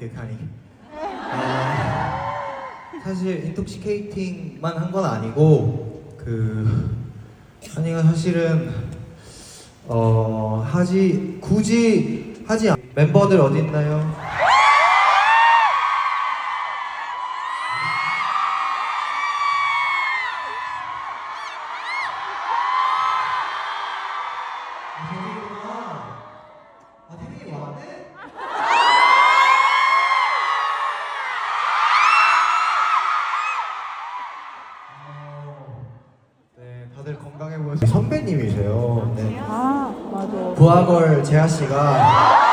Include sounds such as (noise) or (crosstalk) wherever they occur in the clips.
네, 땡큐 카니. 어, 사실 인톡시케이팅만 한 건 아니고 그 카니가 사실은 어 하지 굳이 하지 않... 멤버들 어디 있나요? 다들 건강해 보여서 선배님이세요. 네. 아 맞아. 부하걸 재하 씨가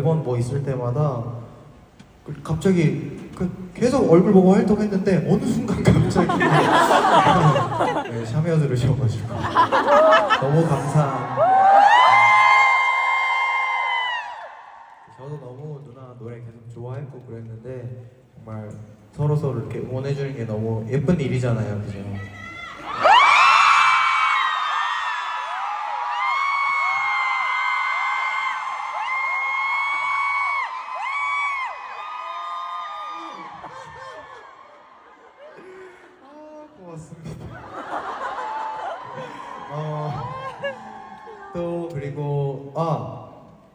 매번 뭐 있을 때마다 그 갑자기 그 계속 얼굴 보고 활동했는데 어느 순간 갑자기 (laughs) 네, 참여 들으셔가지고 너무 감사한. 저도 너무 누나 노래 계속 좋아했고 그랬는데 정말 서로 서로 이렇게 응원해주는 게 너무 예쁜 일이잖아요, 그죠? 어, 또 그리고 아,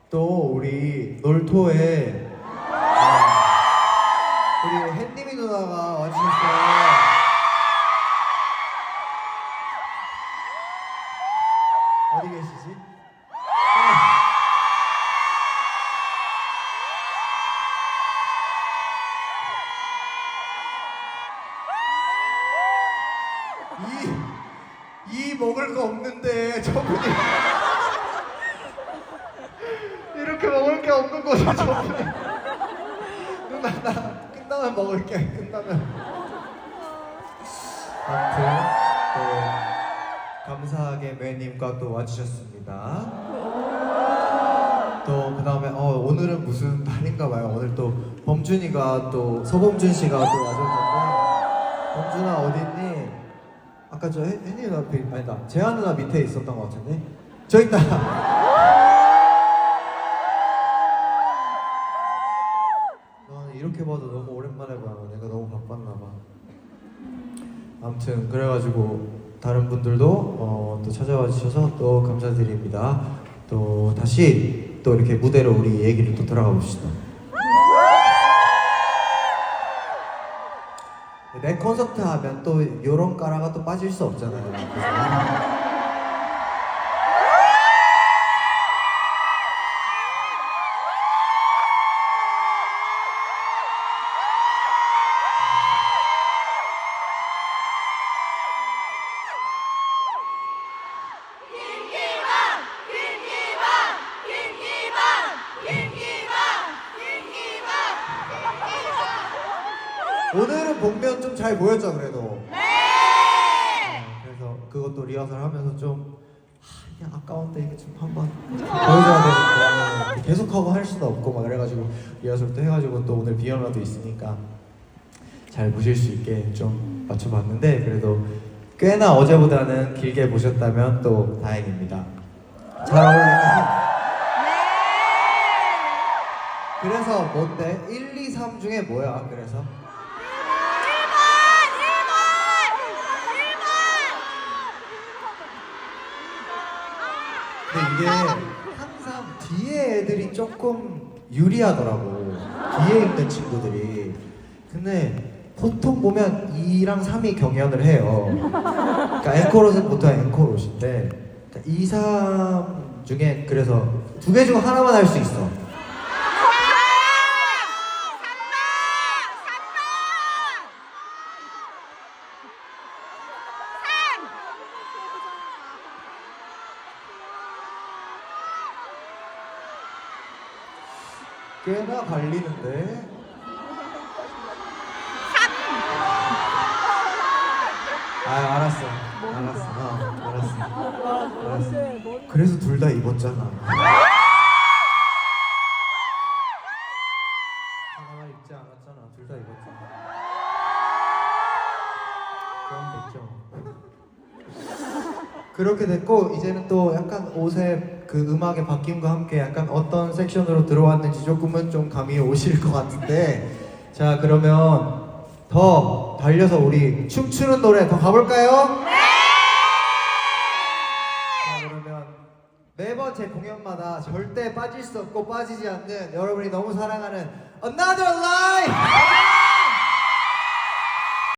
또 우리 놀토에 누나 나 끝나면 먹을게. 끝나면. 아무튼 또 감사하게 매님과 또 와주셨습니다. 또 그 다음에 어 오늘은 무슨 날인가 봐요. 오늘 또 범준이가 또 서범준 씨가 또 와줬는데 범준아 어딨니? 아까 저 혜- 혜니 누나 앞에 아니다. 재한 누나 밑에 있었던 것 같은데. 저 있다 봐 내가 너무 바빴나 봐. 아무튼 그래가지고 다른 분들도 어, 또 찾아와 주셔서 또 감사드립니다. 또 다시 또 이렇게 무대로 우리 얘기를 또 돌아가 봅시다. 내 콘서트 하면 또 요런 까라가 또 빠질 수 없잖아요. 그래서 잘 보였죠 그래도. 네. 그래서 그것도 리허설 하면서 좀 하, 그냥 아까운데 이게 좀 한번 (laughs) 보여줘야 되니까 계속 하고 할 수도 없고 막 그래가지고 리허설도 해가지고 또 오늘 비영라도 있으니까 잘 보실 수 있게 좀 맞춰봤는데 그래도 꽤나 어제보다는 길게 보셨다면 또 다행입니다. 잘 어울리는. 그래서 뭔데? 1, 2, 3 중에 뭐야? 그래서? 근데 이게 항상 뒤에 애들이 조금 유리하더라고. 뒤에 있는 친구들이. 근데 보통 보면 2랑 3이 경연을 해요. 그러니까 앵콜옷은 보통 앵콜옷인데 그러니까 2, 3 중에 그래서 두 개 중 하나만 할 수 있어. 꽤나 갈리는데. 아 알았어. 알았어. 어, 알았어. 알았어. 그래서 둘 다 입었잖아. 하나만 입지 않았잖아. 둘 다 입었잖아. 그럼 됐죠. 그렇게 됐고 이제는 또 약간 옷의 그 음악의 바뀜과 함께 약간 어떤 섹션으로 들어왔는지 조금은 좀 감이 오실 것 같은데 자 그러면 더 달려서 우리 춤추는 노래 더 가볼까요? 네! 자 그러면 매번 제 공연마다 절대 빠질 수 없고 빠지지 않는 여러분이 너무 사랑하는 Another Life!